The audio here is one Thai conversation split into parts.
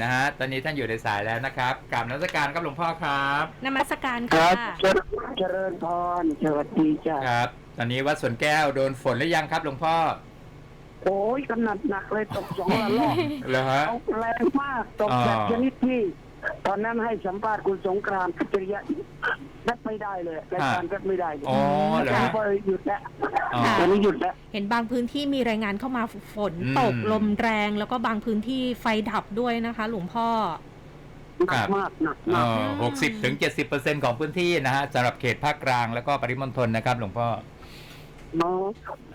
นะฮะ ตอนนี้ท่านอยู่ในสายแล้วนะครับกราบนมัสการครับหลวงพ่อครับ นมัสการคค่ะรับเจริญเจริญพรสวัสดีจ้ะครับ ตอนนี้วัดสวนแก้วโดนฝนหรือยังครับหลวงพ่อโอ้ยกำนัดหนักเลยตกสองระลอกเหรอฮะ ตกแรงมากตกอ่าแบบชนิดที่ ตอนนั้นให้สัมภาษณ์คุณสงกรานต์พิจริยะ นัดไม่ได้เลยรายการนัดไม่ได้เลยอ๋อเหรอแล้วฮะ ก็หยุดแล้วอ๋อ ตอนนี้หยุดแล้ว เห็นบางพื้นที่มีรายงานเข้ามาฝนอืมตกลมแรง แล้วก็บางพื้นที่ไฟดับด้วยนะคะ หลวงพ่อหนักมากหนักมาก หกสิบถึงเจ็ดสิบเปอร์เซ็นของพื้นที่นะฮะสำหรับเขตภาคกลางแล้วก็ปริมณฑลนะครับ หลวงพ่อเนาะ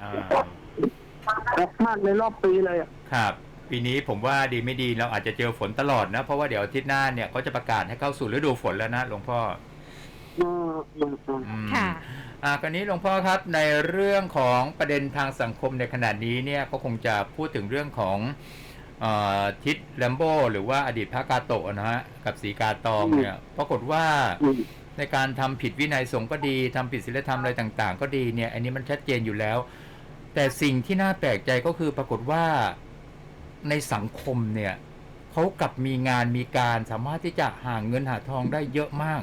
อ่าหนักมากในรอบปีเลยอะครับ ปีนี้ผมว่าดีไม่ดีเราอาจจะเจอฝนตลอดนะ เพราะว่าเดี๋ยวอาทิตย์หน้าเนี่ยเขาจะประกาศให้เข้าสู่ฤดูฝนแล้วนะ หลวงพ่อ เออเออเอออืมค่ะ อ่าคราวนี้หลวงพ่อครับในเรื่องของประเด็นทางสังคมในขณะนี้เนี่ยก็คงจะพูดถึงเรื่องของเออทิศแลมโบหรือว่าอดีตพระกาโตะนะฮะกับสีกาตองเนี่ยปรากฏว่าอืม ในการทำผิดวินัยสงฆ์ก็ดีทำผิดศีลธรรมอะไรต่าง ๆ ก็ดีเนี่ย อันนี้มันชัดเจนอยู่แล้ว แต่สิ่งที่น่าแปลกใจก็คือปรากฏว่าในสังคมเนี่ยเขากลับมีงานมีการสามารถที่จะหาเงินหาทองได้เยอะมาก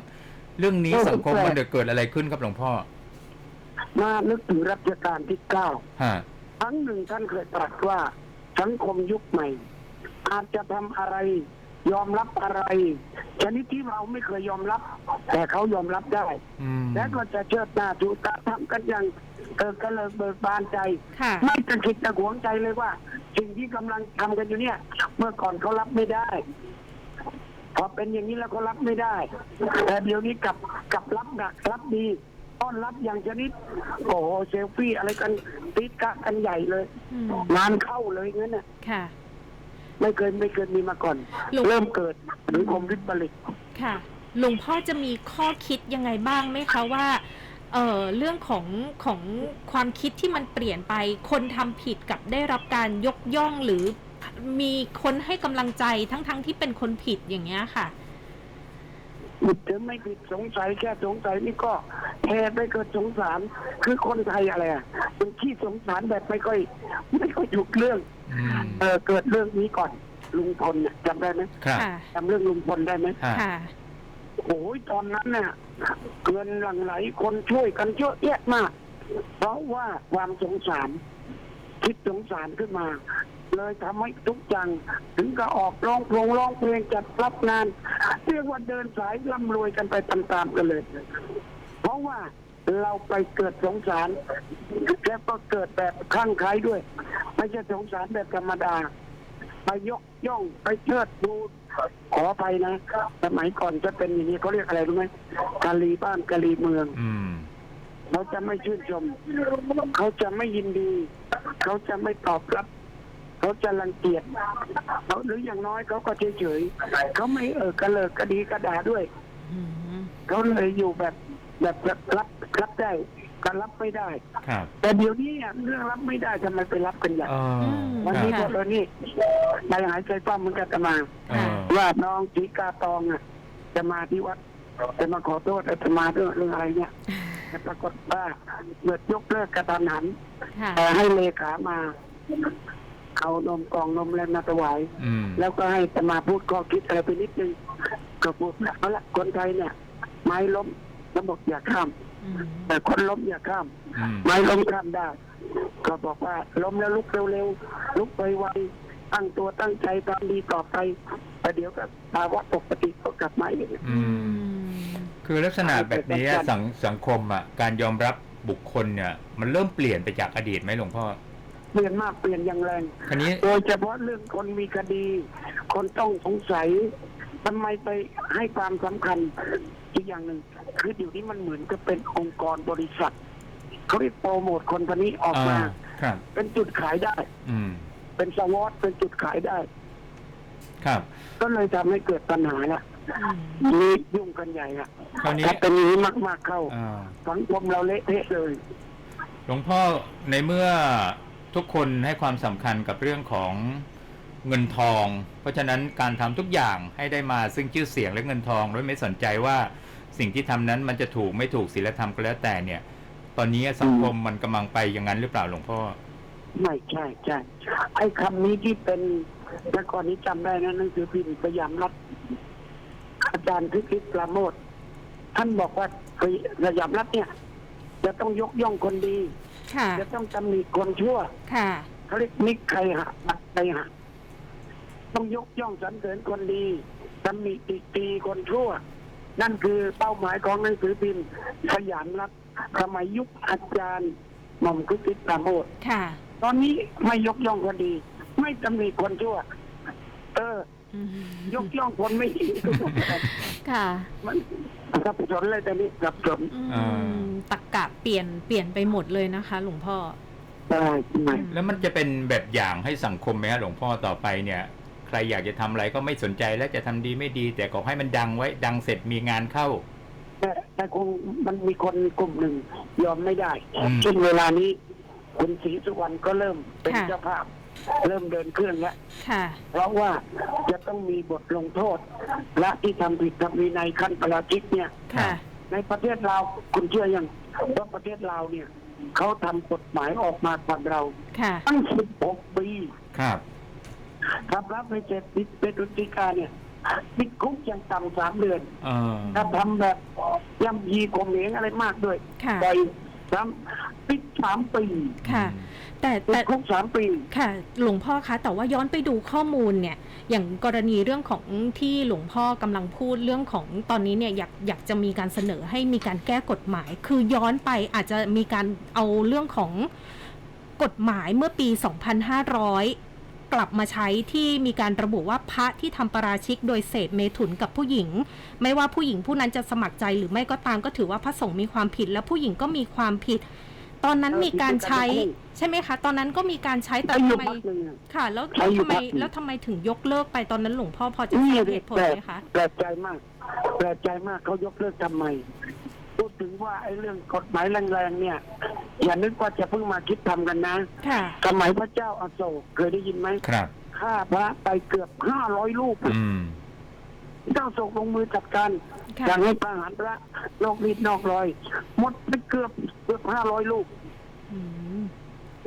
เรื่องนี้สังคมมันเกิดอะไรขึ้นครับหลวงพ่อ มานึกถึงรัชกาลที่เก้าฮะครั้งหนึ่งท่านเคยตรัสว่าสังคมยุคใหม่ อาจจะทำอะไร ยอมรับอะไร ชนิดที่เราไม่เคยยอมรับ แต่เขายอมรับได้อืมและก็จะเชิดหน้าชูตาทำกันอย่างเออกระเลิกเบิกบานใจค่ะไม่ตะคิดตะหวงใจเลยว่า สิ่งที่กำลังทำกันอยู่เนี่ย เมื่อก่อนเขารับไม่ได้ พอเป็นอย่างนี้แล้วเขารับไม่ได้ แต่เดี๋ยวนี้กลับกลับรับหนักรับดีต้อนรับอย่างชนิดโอ้โหเซลฟี่อะไรกันติดกะกันใหญ่เลยอืมงานเข้าเลยงั้นน่ะ ค่ะ ไม่เคยไม่เคยมีมาก่อนลูกเริ่มเกิดหรือคมวิปริตค่ะ หลวงพ่อจะมีข้อคิดยังไงบ้างไหมคะว่า เอ่อ เรื่องของของความคิดที่มันเปลี่ยนไป คนทำผิดกับได้รับการยกย่องหรือ มีคนให้กำลังใจทั้งๆที่เป็นคนผิดอย่างเงี้ยค่ะผิดหรือไม่ผิดสงสัยแค่สงสัยนี่ก็แทไปเกิดสงสาร คือคนไทยอะไรอะเป็นที่สงสารแบบไม่ค่อย ไม่ค่อยถูกเรื่องอืมเออเกิดเรื่องนี้ก่อนลุงพลเนี่ยจำได้ไหมครับค่ะจำเรื่องลุงพลได้ไหมฮะค่ะโอ้ยตอนนั้นเนี่ยเงินหลั่งไหลคนช่วยกันเยอะแยะมาก เพราะว่าความสงสารคิดสงสารขึ้นมา เลยทำให้ทุกอย่างถึงก็ออกร้องเพลงร้องเพลงจัดรับงานเรียกว่าเดินสายร่ำรวยกันไปตามๆกันเลย เพราะว่าเราไปเกิดสงสารแล้วก็เกิดแบบคลั่งไคล้ด้วย ไม่ใช่สงสารแบบธรรมดา ไปยกย่องไปเชิดดูขอไปนะสมัยก่อนจะเป็นอย่างนี้เขาเรียกอะไรรู้ไหมกาลีบ้านกาลีเมืองอืมเขาจะไม่ชื่นชม เขาจะไม่ยินดี เขาจะไม่ตอบรับ เขาจะรังเกียจเขาหรืออย่างน้อยเขาก็เฉยเฉยๆเขาไม่เออกระเลิกกระดีกระดาด้วยอืมเขาเลยอยู่แบบแบบรับรับได้ก็รับไม่ได้ ครับ แต่เดี๋ยวนี้อะเรื่องรับไม่ได้ทำไมไปรับกันอย่างเออวันคนี้รับก็เลยนี่นายหายใจป้ามันก็จะมาเออว่าน้องสีกาตองอะ จะมาที่วัดจะมาขอโทษอาตมาเรื่องเรื่องอะไรเนี่ยแต่ปรากฏว่าเกิดยกเลิกกระทันหันค่ะแต่ให้เลขามา เอานมกล่องนมแล้วมาถวายอืมแล้วก็ให้อาตมาพูดข้อคิดอะไรไปนิดนึงก็พูดแบบเอาละคนไทยเนี่ย ไม้ล้มแล้วบอกอย่าข้ามอืมแต่คนล้มอย่าข้าม อืมไม้ล้มข้ามได้ ก็บอกว่าล้มแล้วลุกเร็วๆลุกไวๆตั้งตัวตั้งใจทำดีต่อไปแต่เดี๋ยวก็ภาวะปกติก็กลับมาอีก อือืมมคือลักษณะแบบนี้สังสังคมอะ การยอมรับบุคคลเนี่ย มันเริ่มเปลี่ยนไปจากอดีตไหมหลวงพ่อ เปลี่ยนมากเปลี่ยนอย่างแรงคราวนี้ โดยเฉพาะเรื่องคนมีคดี คนต้องสงสัยทำไมไปให้ความสำคัญอีกอย่างหนึ่งคืออยู่นี้มันเหมือนกับเป็นองค์กรบริษัทเขาเรียกโปรโมทคนคนนี้ออกมา อ่าครับ เป็นจุดขายได้ อืม เป็นสวอตเป็นจุดขายได้ ครับ ก็เลยทำให้เกิดปัญหาละอืมนี่ยุ่งกันใหญ่ละคราวนี้ ถ้าเป็นอย่างนี้มาก ๆเข้าอ่า สังคมเราเละเทะเลย หลวงพ่อในเมื่อ ทุกคนให้ความสำคัญกับเรื่องของเงินทอง เพราะฉะนั้นการทำทุกอย่างให้ได้มาซึ่งชื่อเสียงและเงินทองโดยไม่สนใจว่าสิ่งที่ทำนั้นมันจะถูกไม่ถูกศีลธรรมก็แล้วแต่เนี่ย ตอนนี้สังคมมันกำลังไปอย่างนั้นหรือเปล่าหลวงพ่อ ไม่ใช่ใช่ไอ้คำนี้ที่เป็นแต่ก่อนนี้จำได้นะหนังสือพิมพ์สยามรัฐอาจารย์พิพิธปราโมทท่านบอกว่าสยามรัฐเนี่ย จะต้องยกย่องคนดี ค่ะ จะต้องตำหนิคนชั่วค่ะเขาเรียกนิกใครหะมักใครหะต้องยกย่องสรรเสริญคนดีตำหนิติตีคนชั่ว นั่นคือเป้าหมายของหนังสือพิมพ์สยามรัฐสมัยยุคอาจารย์หม่อมคุกิตปราโมทค่ะ ตอนนี้ไม่ยกย่องคนดี ไม่ตำหนิคนชั่ว เอออืมยกย่องคนไม่ดีค่ะ มัน สับสนเลยแต่นี้สับสนอือ่ามตักกะเปลี่ยนเปลี่ยนไปหมดเลยนะคะ หลวงพ่อใช่ไหมแล้วมันจะเป็นแบบอย่างให้สังคมไหมฮะหลวงพ่อต่อไปเนี่ย ใครอยากจะทำอะไรก็ไม่สนใจแล้วจะทำดีไม่ดี แต่ขอให้มันดังไว้ ดังเสร็จมีงานเข้า แต่แต่คงมันมีคนกลุ่มหนึ่งยอมไม่ได้อืมเช่นเวลานี้ คุณศรีสุวรรณก็เริ่มเป็นค่ะ เจ้าภาพ เริ่มเดินเครื่องแล้วค่ะ เพราะว่าจะต้องมีบทลงโทษ และที่ทำผิดทำวินัยขั้นประราชิกเนี่ย ค่ะ ในประเทศเราวคุณเชื่อยังว่าประเทศเราวเนี่ยเขาทำกฎหมายออกมาก่อนเรา ค่ะ ตั้ง 16 ปีครับ ถ้ารับไม่เสร็จติดเป็นอุติกาเนี่ยติดคุกอย่างต่ำสามเดือน เออ ถ้าทำแบบย่ำยีข่มเหงอะไรมากด้วยค่ะไปซ้ำติดสามปี ค่ะ แต่ติแต่ดคุกสามปี ค่ะ หลวงพ่อคะแต่ว่าย้อนไปดูข้อมูลเนี่ย อย่างกรณีเรื่องของที่หลวงพ่อกำลังพูดเรื่องของตอนนี้เนี่ยอยากอยากจะมีการเสนอให้มีการแก้กฎหมาย คือย้อนไปอาจจะมีการเอาเรื่องของกฎหมายเมื่อปี 2500 กลับมาใช้ที่มีการระบุว่าพระที่ทำประราชิกโดยเสพเมถุนกับผู้หญิง ไม่ว่าผู้หญิงผู้นั้นจะสมัครใจหรือไม่ก็ตามก็ถือว่าพระสงฆ์มีความผิดและผู้หญิงก็มีความผิด ตอนนั้นมีการใช้ใช่ไหมคะ ตอนนั้นก็มีการใช้แต่ไปอยู่ทำไมพักหนึ่งอะค่ะ แล้วใช้แล้วอยู่ทำไมพักหนึ่งแล้วทำไมถึงยกเลิกไปตอนนั้นหลวงพ่อพอจะทนี่ราบเลเหยตุผลแปลกไหมคะแปลกใจมากแปลกใจมากเขายกเลิกทำไมพูดถึงว่าไอ้เรื่องกฎหมายแรงๆเนี่ย อย่านึกว่าจะเพิ่งมาคิดทำกันนะค่ะสมัยพระเจ้าอาโศกเคยได้ยินไหมครับฆ่าพระไปเกือบห้าร้อยรูปอืมเจ้าโศกลงมือจัดการ ค่ะสั่งให้ประหารพระนอกนิดนอกรอย หมดไปเกือบเกือบห้าร้อยรูปอืม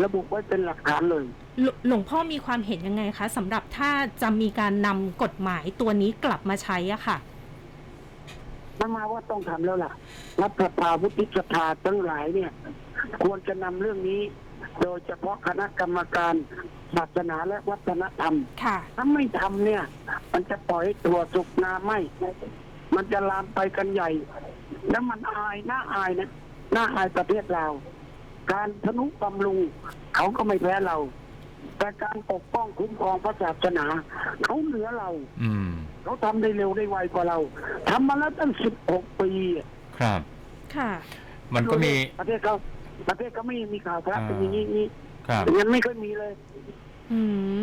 ระบุไว้เป็นหลักฐานเลย หลหลวงพ่อมีความเห็นยังไงคะสำหรับถ้าจะมีการนำกฎหมายตัวนี้กลับมาใช้อะค่ะ มันมาว่าต้องทำแล้วล่ะ รัฐสภาวุฒิสภาทั้งหลายเนี่ย ควรจะนำเรื่องนี้ โดยเฉพาะคณะกรรมการศาสนาและวัฒนธรรม ค่ะ ถ้าไม่ทำเนี่ย มันจะปล่อยให้ตัวสุกนาไหม มันจะลามไปกันใหญ่ แล้วมันอายน่าอายนะน่าอายประเทศเราการทนุบำรุงเขาก็ไม่แพ้เรา แต่การปกป้องคุ้มครองพระศาสนาเขาเหนือเรา อืมเขาทำได้เร็วได้ไวกว่าเราทำมาแล้วตั้งสิบหกปีอะครับ ค่ะ มันก็มีประเทศเขาประเทศเขาไม่มีข่าวพระเป็นอย่างนี้นี้ครับยังไม่เคยมีเลย อืม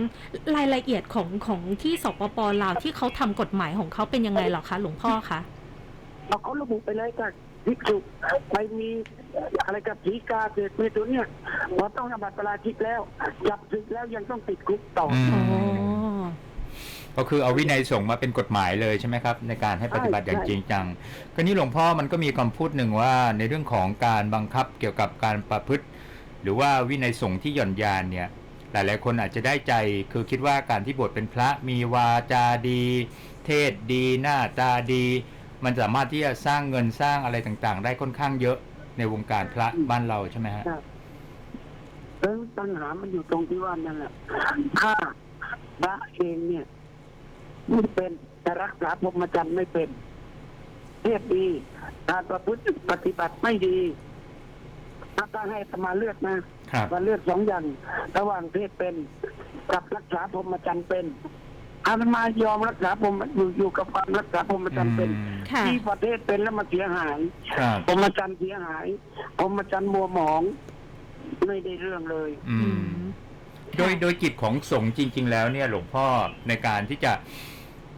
รายละเอียดของของที่สปปลาวที่เขาทำกฎหมายของเขาเป็นยังไงเหรอคะหลวงพ่อคะเอาเขาระบุไปเลยจากภิกษุไปมีอะไรกับสีกาเศษเมตุนเนี่ยพอต้องอบัติปราชิกแล้ว จับศึกแล้วยังต้องติดคุกต่อออืมอ๋อ ก็คือเอาวินัยส่งฆ์มาเป็นกฎหมายเลยใช่ไหมครับ ในการให้ปฏิบัติอย่างจริงจังก็นี้หลวงพ่อมันก็มีคำพูดหนึ่งว่าในเรื่องของการบังคับเกี่ยวกับการประพฤติ หรือว่าวินัยสงฆ์ที่หย่อนยานเนี่ย หลายๆ คนอาจจะได้ใจคือคิดว่าการที่บวชเป็นพระมีวาจาดี เทศดี หน้าตาดี มันสามารถที่จะสร้างเงินสร้างอะไรต่างๆ ได้ค่อนข้างเยอะในวงการพระบ้านเราใช่ไหมฮะแล้วปัญหามันอยู่ตรงที่ว่านั่นแหละถ้าพระเองเนี่ยไม่เป็นแต่รักษาพรหมจรรย์ไม่เป็นเทศดีการประพฤติปฏิบัติไม่ดี ถ้าต้องให้อาตมาเลือกนะครับ มาเลือกสองอย่าง ระหว่างเทศเป็นกับรักษาพรหมจรรย์เป็นอาตมายอมรักษาพรหมอยู่อยู่กับความรักษาพรหมจรรย์เป็นอืมค่ะ ที่ประเทศเป็นแล้วมาเสียหายครับ พรหมจรรย์เสียหายพรหมจรรย์มัวหมอง ไม่ได้เรื่องเลย อือืม ม โดยโดยกิจของสงฆ์จริง ๆ แล้วเนี่ยหลวงพ่อในการที่จะ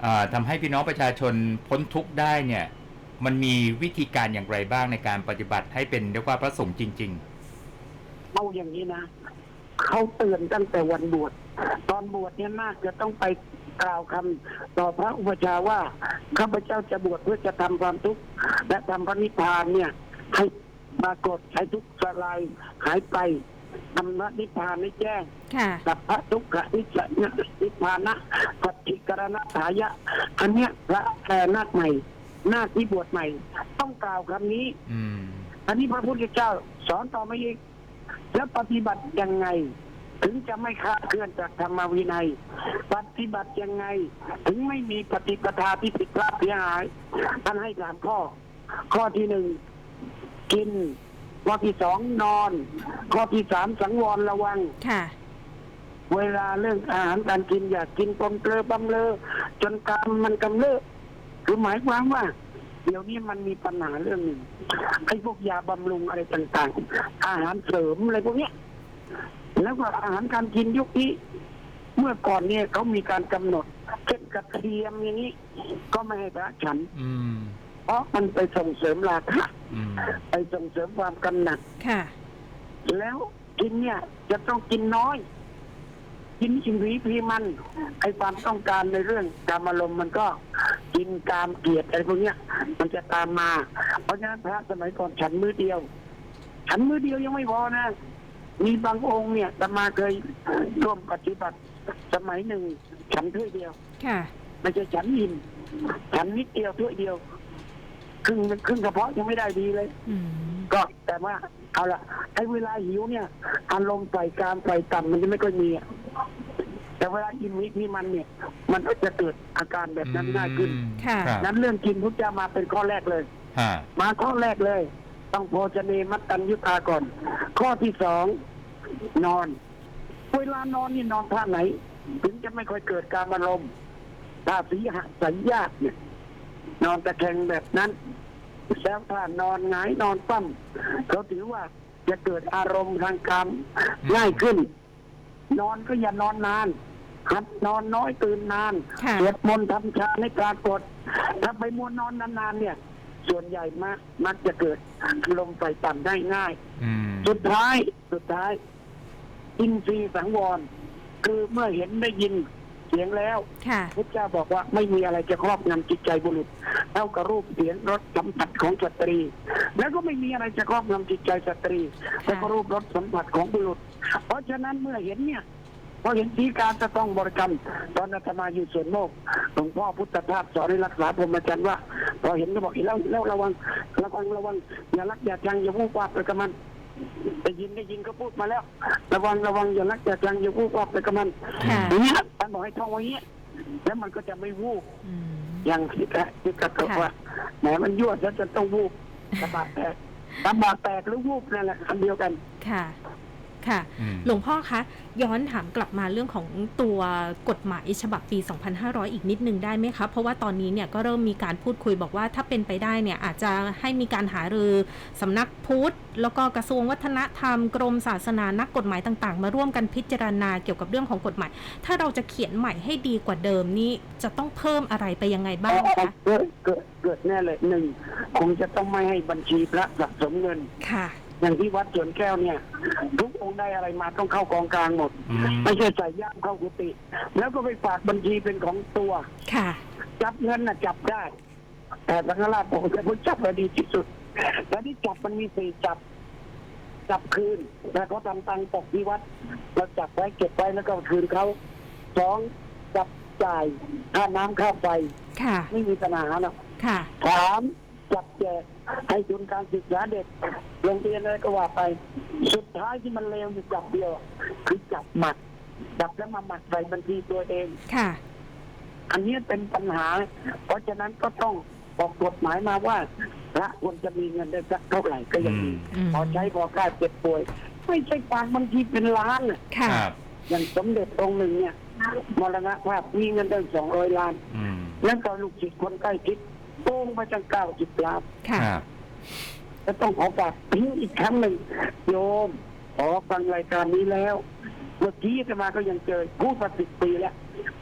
อ่าทำให้พี่น้องประชาชนพ้นทุกข์ได้เนี่ย มันมีวิธีการอย่างไรบ้างในการปฏิบัติให้เป็นเรียกว่าพระสงฆ์จริงเอาอย่างนี้นะเขาเตือนตั้งแต่วันบวชตอนบวชเนี่ยนาคจะต้องไปกล่าวคำต่อพระอุปชฌาย์ว่าข้าพเจ้าจะบวชเพื่อจะทำความทุกข์และทำพระนิพพานเนี่ย ให้ปรากฏให้ทุกข์สลายหายไปธรรมนิพพานให้แจ้งค่ะสัพพะทุกขนิจนะนิพพานะปัจจิกรณถายะอันเนี้ยพระแก่นาคใหม่ นาคที่บวชใหม่ ต้องกล่าวคำนี้ อืม อันนี้พระพุทธเจ้าสอนต่อมาอีกแล้วปฏิบัติยังไง ถึงจะไม่คลาดเคลื่อนจากธรรมวินัย ปฏิบัติยังไง ถึงไม่มีปฏิปทาที่ผิดพลาดเสียหายท่านให้สามข้อ ข้อที่หนึ่งกิน ข้อที่สองนอน ข้อที่สามสังวรระวัง ค่ะ เวลาเรื่องอาหารการกินอย่ากกินปนเกลือบำเลอจนกรรมมันกำเริบ คือหมายความว่า เดี๋ยวนี้มันมีปัญหาเรื่องหนึ่งไอ้พวกยาบำรุงอะไรต่างๆ อาหารเสริมอะไรพวกเนี้ย แล้วก็อาหารการกินยุคนี้เมื่อก่อนเนี่ยเขามีการกำหนดเช่นกระเทียมอย่างนี้ ก็ไม่ให้พระฉันอืมเพราะมันไปส่งเสริมราคะอืมไปส่งเสริมความกำหนัดค่ะแล้วกินเนี่ยจะต้องกินน้อย กินอิ่มผีพีมันไอความต้องการในเรื่องการอารมณ์มันก็กินกามเกลียดอะไรพวกเนี้ย มันจะตามมา เพราะฉะนั้นพระสมัยก่อนฉันมือเดียว ฉันมือเดียวยังไม่พอนะ มีบางองค์เนี่ยแต่มาเคยร่วมปฏิบัติสมัยหนึ่ง ฉันถ้วยเดียว ค่ะ ไม่ใช่ฉันอิ่มฉันนิดเดียวถ้วยเดียว ครึ่งครึ่งกระเพาะยังไม่ได้ดีเลย อืมก็แต่ว่าเอาละไอ้เวลาหิวเนี่ยอารมณ์ไฟกลามไฟต่ำมันจะไม่ค่อยมีอะแต่เวลากินวิธีมันเนี่ย มันก็จะเกิดอาการแบบนั้นง่ายขึ้น อืมค่ะครับนั้นเรื่องกินพุทธเจ้ามาเป็นข้อแรกเลย ฮะมาข้อแรกเลย ต้องโภชเนมัตตัญยุตาก่อน ข้อที่สองนอน เวลานอนนี่นอนท่าไหน ถึงจะไม่ค่อยเกิดการอารมณ์ถ้าสีหะสัญญาตเนี่ย นอนตะแคงแบบนั้น แล้วถ้านอนหงายนอนปั้มเขาถือว่าจะเกิดอารมณ์ทางกรรมง่ายขึ้น นอนก็อย่านอนนานหัดนอนน้อยตื่นนานค่ะสวดมนต์ทำฌานให้ปรากฏ ถ้าไปมัวนอนนานๆเนี่ย ส่วนใหญ่มักมักจะเกิดลมไฟต่ำได้ง่ายอืมสุดท้ายสุดท้าย อินทรีย์สังวร คือเมื่อเห็นได้ยิน เสียงแล้วค่ะพระเจ้าบอกว่าไม่มีอะไรจะครอบงำจิตใจบุรุษเท่ากับรูปเสียงรสสัมผัสของสตรี แล้วก็ไม่มีอะไรจะครอบงำจิตใจสตรีเท่ากับรูปรสสัมผัสของบุรุษ เพราะฉะนั้นเมื่อเห็นเนี่ยพอเห็นสีการจะต้องบริกรรมตอนอาตมาอยู่ส่วนโลกหลวงพ่อพุทธทาสสอนให้รักษาพรหมจรรย์ว่า พอเห็นก็บอกเห็นแล้วแล้วระวังระวังระวังอย่ารักอย่าชังอย่าพูดว่าไปกับมัน ได้ยินได้ยินก็พูดมาแล้ว ระวังระวังอย่ารักอย่าชังอย่าพูดว่าไปกับมันค่ะ อย่างเงี้ยท่านบอกให้ท่องไว้อย่างเงี้ยแล้วมันก็จะไม่วูบอืม อย่างที่กะที่กระตุกค่ะว่าแหมมันยั่วแล้วจะต้องวูบตะบาดแตกตะบาดแตกหรือวูบนั่นแหละคำเดียวกัน ค่ะ ค่ะอืมหลวงพ่อคะ ย้อนถามกลับมาเรื่องของตัวกฎหมายฉบับปี 2500 อีกนิดนึงได้ไหมคะ เพราะว่าตอนนี้เนี่ยก็เริ่มมีการพูดคุยบอกว่าถ้าเป็นไปได้เนี่ยอาจจะให้มีการหารือสำนักพุทธ แล้วก็กระทรวงวัฒนธรรมกรมศาสนานักกฎหมายต่างๆ มาร่วมกันพิจารณาเกี่ยวกับเรื่องของกฎหมาย ถ้าเราจะเขียนใหม่ให้ดีกว่าเดิมนี่จะต้องเพิ่มอะไรไปยังไงบ้างคะเกิดเกิดเกิดแน่เลยหนึ่งคงจะต้องไม่ให้บัญชีพระสะสมเงินค่ะ อย่างที่วัดสวนแก้วเนี่ย ทุกองค์ได้อะไรมาต้องเข้ากองกลางหมด อืม ไม่ใช่ใส่ย่ามเข้ากุฏิแล้วก็ไปฝากบัญชีเป็นของตัว ค่ะ จับเงินน่ะจับได้ แต่สังฆราชบอกจะพูดจับเราดีที่สุดแต่ที่จับมันมีสี่จับ จับคืนแต่เขาทำตังค์ตกที่วัดเราจับไว้เก็บไว้แล้วก็คืนเขาสองจับจ่ายค่าน้ำค่าไฟค่ะ ไม่มีปัญหาหรอกค่ะ สามจับแจก ให้ทุนการศึกษาเด็กโรงเรียนอะไรก็ว่าไป สุดท้ายที่มันเลวอยู่จับเดียว คือจับหมัด จับแล้วมาหมัดใส่บัญชีตัวเองค่ะ อันนี้เป็นปัญหา เพราะฉะนั้นก็ต้องออกกฎหมายมาว่าพระควรจะมีเงินได้สักเท่าไหร่ก็ยังดีอืม พอใช้พอกล้าเจ็บป่วย ไม่ใช่ฝากบางทีเป็นล้านน่ะ ค่ะ ครับ อย่างสมเด็จองค์หนึ่งเนี่ยมรณภาพมีเงินได้สองร้อยล้าน อืม แล้วก็ลูกศิษย์คนใกล้ชิด โป้งไปจังเก้าสิบล้าน ค่ะ ครับ จะต้องขอฝากทิ้งอีกครั้งหนึ่งโยมขอฟังรายการนี้แล้ว เมื่อกี้จะมาก็ยังเจอพูดมาสิบปีแล้ว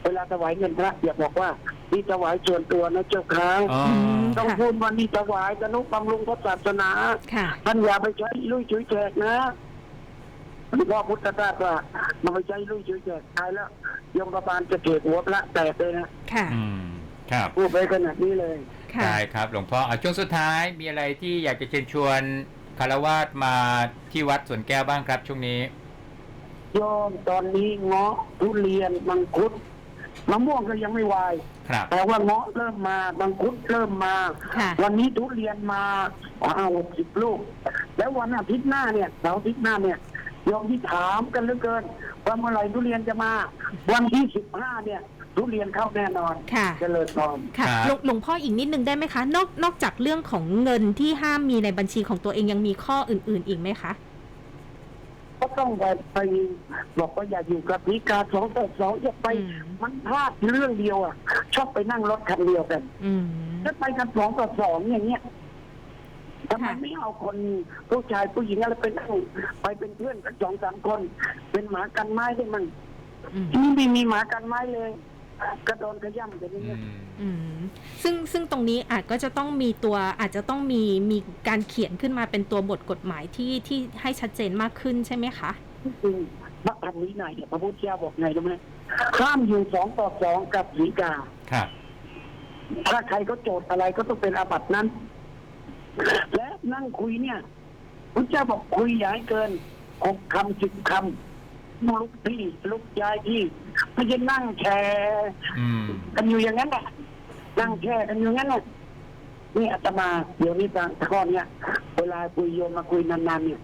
เวลาถวายเงินพระอย่าบอกว่านี่ถวายส่วนตัวนะเจ้าค้างอ๋อมต้องค่ะพูดว่านี่ถวายธนุบำรุงพระศาสนาค่ะ ท่านอย่าไปใช้ลุยชุยแจกนะหลวงพ่อพุทธทาสว่ามาไปใช้ลุยชุยแจกตายแล้วยมประบาลจะเกตหัวพระแตกเลยนะค่ะ อืม ครับ พูดไปขนาดนี้เลย ค่ะ ได้ครับ หลวงพ่อเอาช่วงสุดท้ายมีอะไรที่อยากจะเชิญชวนคารวาสมาที่วัดสวนแก้วบ้างครับ ช่วงนี้ โยมตอนนี้เงาะทุเรียนมังคุดมะม่วงก็ยังไม่วาย ครับ แต่ว่าเงาะเริ่มมามังคุดเริ่มมา ค่ะ วันนี้ทุเรียนมาห้าหกสิบลูก แล้ววันอาทิตย์หน้าเนี่ยเสาร์อาทิตย์หน้าเนี่ยโยมที่ถามกันเหลือเกินว่าเมื่อไหร่ทุเรียนจะมา วันที่สิบห้าเนี่ย ทุเรียนเข้าแน่นอนค่ะ เจริญพรค่ะครับ หลวงหลวงพ่ออีกนิดนึงได้ไหมคะ นอกนอกจากเรื่องของเงินที่ห้ามมีในบัญชีของตัวเองยังมีข้ออื่น ๆ อีกไหมคะ ก็ต้องไปไปบอกว่าอย่าอยู่กับพิการสองต่อสองอย่าไป อืม มันพลาดเรื่องเดียวอะ ชอบไปนั่งรถคันเดียวกันอืม ถ้าไปกันสองต่อสองอย่างเงี้ยทำไมค่ะ ไม่เอาคนผู้ชายผู้หญิงอะไรไปนั่งไปเป็นเพื่อนกันสองสามคน เป็นหมากันไม้ได้มั้งอืม นี่ไม่มีหมากันไม้เลย กระโดนขย่ำกันอย่างอืเงี้ยมอืมซึ่งซึ่งตรงนี้อาจก็จะต้องมีตัวอาจจะต้องมีมีการเขียนขึ้นมาเป็นตัวบทกฎหมายที่ที่ให้ชัดเจนมากขึ้นใช่ไหมคะ จริงพระธรรมวินัยเนี่ยพระพุทธเจ้าบอกไงรู้ไหมห้ามอยู่สองต่อสองกับสีกา ครับ ถ้าใครก็โจทย์อะไรก็ต้องเป็นอาบัตินั้น และนั่งคุยเนี่ยพระเจ้าบอกคุยอย่าให้เกินหกคำสิบคำลุกที่ลุกย้ายที่ ไม่ใช่นั่งแชร์อืม กันอยู่อย่างนั้นแหละนั่งแช่กันอยู่อย่างนั้นแหละนี่อาตมาเดี๋ยวนี้ตางข้อเนี้ยเวลาคุยโยมมาคุยนานๆเนี่ย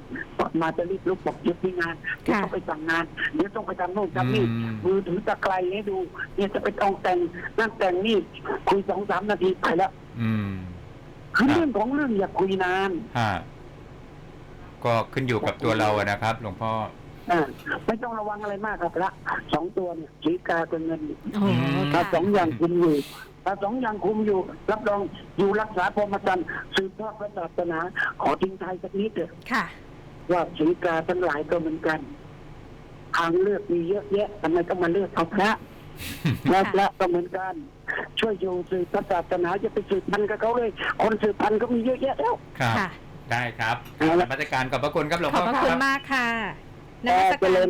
มาจะรีบลุกบอกหยุดที่งานเดี๋ยวค่ะ ต้องไปสั่งงานเดี๋ยวต้องไปทำโน่นทำนี่อืม มือถือตะไคร้ให้ดู เนี่ยจะไปต้องแต่งนั่งแต่งนี่คุยสองสามนาทีไปแล้วอืม คือครับ เรื่องของเรื่องอย่าคุยนาน ฮะก็ขึ้นอยู่กับตัวเราอะนะครับ หลวงพ่อ อ่าไม่ต้องระวังอะไรมากครับละสองตัวเนี่ยสีกากับเงินโอ้มถ้าค่ะสองอย่างคุมอยู่ถ้าสองอย่างคุมอยู่ รับรองอยู่รักษาพรหมจรรย์สืบทอดพระศาสนา ขอทิ้งท้ายสักนิดเถอะ ค่ะ ว่าสีกาทั้งหลายก็เหมือนกัน ทางเลือกมีเยอะแยะทำไมต้องมาเลือกเอาพระและพระก็เหมือนกัน ช่วยอยู่สืบพระศาสนาจะไปสืบพันธุ์กับเขาเลย คนสืบพันธุ์ก็มีเยอะแยะแล้ว ครับ ค่ะ ได้ครับเอาละนมัสการขอบพระคุณครับหลวงขอบพ่อพระคคุณรับมากค่ะ นเอ่มัสเจการ